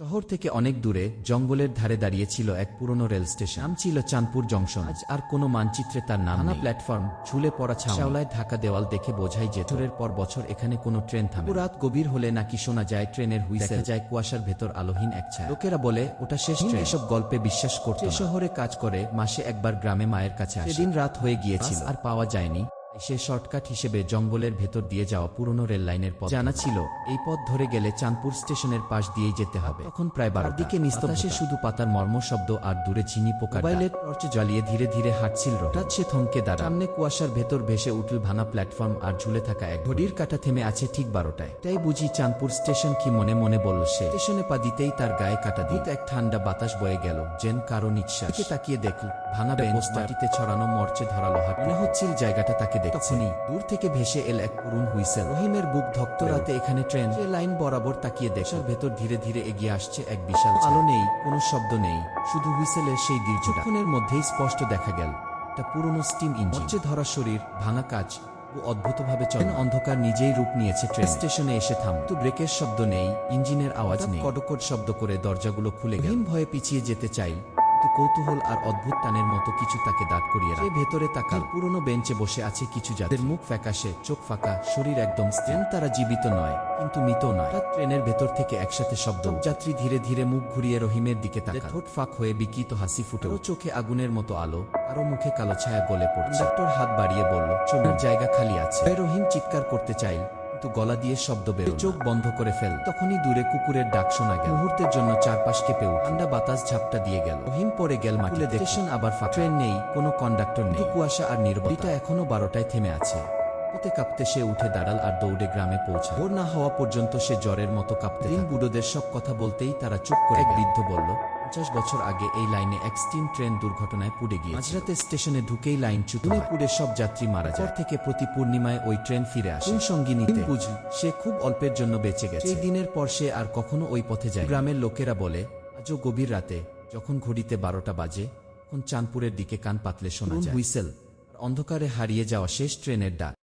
শহর থেকে অনেক দূরে জঙ্গলের ধারে দাঁড়িয়ে ছিল এক পুরনো রেল স্টেশন। নাম ছিল চাঁদপুর জংশন। আজ আর কোনো মানচিত্রে তার নাম না প্ল্যাটফর্ম ঝুলে পড়া ছাওলায় ঢাকা দেওয়াল দেখে বোঝাই যে বছরের পর বছর এখানে কোনো ট্রেন থামে রাত গভীর হলে নাকি শোনা যায় ট্রেনের হুইসেল। যায় কুয়াশার ভেতর আলোহীন এক ছায়া। লোকেরা বলে ওটা শেষ ট্রেন। এসব গল্পে বিশ্বাস করতে শহরে কাজ করে মাসে একবার গ্রামে মায়ের কাছে আসে। সেদিন রাত হয়ে গিয়েছিল। আর পাওয়া যায়নি। সে শর্টকাট হিসেবে জঙ্গলের ভেতর দিয়ে যাওয়া পুরনো রেল লাইনের পথ জানা ছিল। এই পথ ধরে গেলে চাঁদপুর স্টেশনের পাশ দিয়েই যেতে হবে। তখন প্রায় বারোর দিকে নিস্তবাসে শুধু পাতার মর্ম শব্দ আর দূরে চিনি পোকা মোবাইলের টর্চ জ্বালিয়ে ধীরে ধীরে হাঁটছিল হঠাৎ সে থমকে দাঁড়া সামনে কুয়াশার ভেতর ভেসে উঠল ভানা প্ল্যাটফর্ম আর ঝুলে থাকা এক ঘড়ির কাটা থেমে আছে ঠিক বারোটায়। তাই বুঝি চাঁদপুর স্টেশন কি মনে মনে বলল সে। স্টেশনে পা দিতেই তার গায়ে কাটা দিত এক ঠান্ডা বাতাস বয়ে গেল যেন কারও নিঃশ্বাস। তাকিয়ে দেখল ভাঙা বেঞ্চ মাটিতে ছড়ানো মরচে ধরা লোহার মনে হচ্ছিল জায়গাটা তাকে দেখছেনি দূর থেকে ভেসে এল এক করুণ হুইসেল। রহিমের বুক ধক্ত রাতে এখানে ট্রেন লাইন বরাবর তাকিয়ে দেখার ভেতর ধীরে ধীরে এগিয়ে আসছে এক বিশাল আলো নেই কোনো শব্দ নেই শুধু হুইসেলের সেই দীর্ঘক্ষণের মধ্যেই স্পষ্ট দেখা গেল। একটা পুরনো স্টিম ইঞ্জিন ধরা শরীর ভাঙা কাজ ও অদ্ভুতভাবে চলে। অন্ধকার নিজেই রূপ নিয়েছে ট্রেন। স্টেশনে এসে থাম। তো ব্রেকের শব্দ নেই ইঞ্জিনের আওয়াজ নেই। কটকট শব্দ করে দরজাগুলো খুলে গেল। ভয়ে পিছিয়ে যেতে চাই। কৌতূহল আর অদ্ভুত টানের মতো কিছু তাকে দাঁড় করিয়ে রাখে। ভেতরে তাকাল। পুরনো বেঞ্চে বসে আছে কিছু যাদের মুখ ফ্যাকাশে চোখ ফাঁকা শরীর একদম স্টেন তারা জীবিত নয় কিন্তু মৃত নয়। ট্রেনের ভেতর থেকে একসাথে শব্দ যাত্রী ধীরে ধীরে মুখ ঘুরিয়ে রহিমের দিকে তাকাল। ঠোঁট ফাঁক হয়ে বিকৃত হাসি ফুটে চোখে আগুনের মতো আলো কারও মুখে কালো ছায়া গলে পড়ছে। ডক্টর হাত বাড়িয়ে বলল চোখের জায়গা খালি আছে। রহিম চিৎকার করতে চাইল। কিন্তু গলা দিয়ে শব্দ বেরো চোখ বন্ধ করে ফেল। তখনই দূরে কুকুরের ডাক শোনা গেল। মুহূর্তের জন্য চারপাশ কেঁপে ঠান্ডা বাতাস ঝাপটা দিয়ে গেল। রহিম পরে গেল মাটিলে স্টেশন আবার ফাঁকা। ট্রেন নেই কোনো কন্ডাক্টর নেই। কুয়াশা আর নির্বতা। এখনও বারোটায় থেমে আছে। কাঁপতে কাঁপতে সে উঠে দাঁড়াল আর দৌড়ে গ্রামে পৌঁছা ভোর না হওয়া পর্যন্ত সে জ্বরের মতো কাঁপতে দিন বুড়োদের সব কথা বলতেই তারা চুপ করে এক বৃদ্ধ বলল পঞ্চাশ বছর আগে এই লাইনে এক স্টিম ট্রেন দুর্ঘটনায় পুড়ে গিয়ে মাঝরাতে স্টেশনে ঢুকেই লাইন চুতুনে পুড়ে সব যাত্রী মারা যায়। থেকে প্রতি পূর্ণিমায় ওই ট্রেন ফিরে আসে। সঙ্গী নিতে? বুঝল সে খুব অল্পের জন্য বেঁচে গেছে। সেই দিনের পর সে আর কখনো ওই পথে যায় গ্রামের লোকেরা বলে আজও গভীর রাতে যখন ঘড়িতে বারোটা বাজে তখন চাঁদপুরের দিকে কান পাতলে শোনা যায়। হুইসেল। অন্ধকারে হারিয়ে যাওয়া শেষ ট্রেনের ডাক।